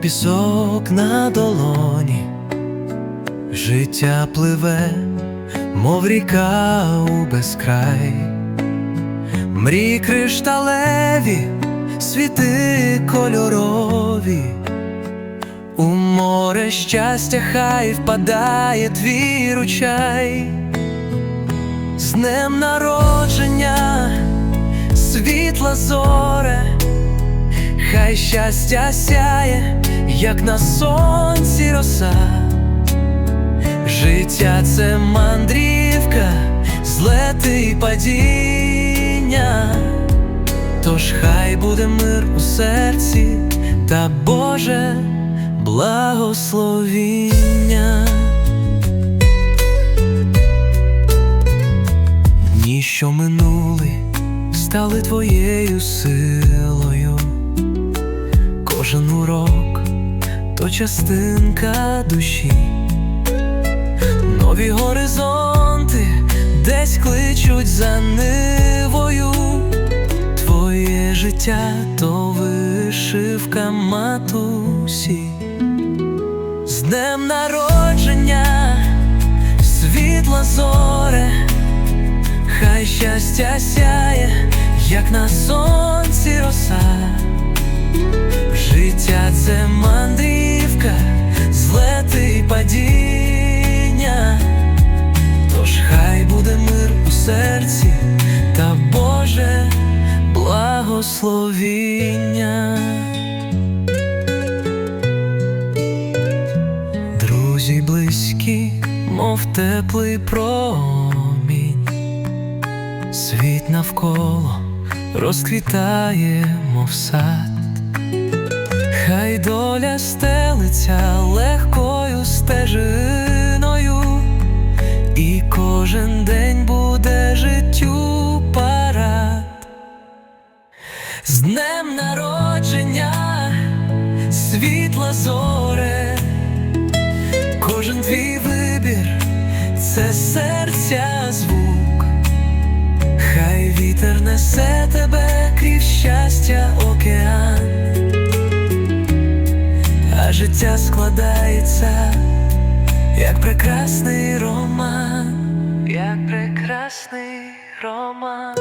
пісок на долоні, життя пливе, мов ріка у безкрай, мрії кришталеві, світи кольорові, у море щастя хай впадає твій ручай, з днем народження, світла зоре. Хай щастя сяє, як на сонці роса. Життя це мандрівка, злети й падіння. Тож хай буде мир у серці та Боже благословіння. Дні, що минули, стали твоєю силою. Кожен урок то частинка душі, нові горизонти десь кличуть за нивою. Твоє життя то вишивка матусі, з днем народження, світла зоре, хай щастя сяє, як на сонці роса. Це мандрівка, злети й падіння, тож хай буде мир у серці та Боже благословіння. Друзі близькі, мов теплий промінь, світ навколо розквітає, мов сад. Доля стелиться легкою стежиною, і кожен день буде життю парад. З днем народження, світла зоре, кожен твій вибір це серця звук. Хай вітер несе тебе крізь щастя океан складається, як прекрасний роман, як прекрасний роман.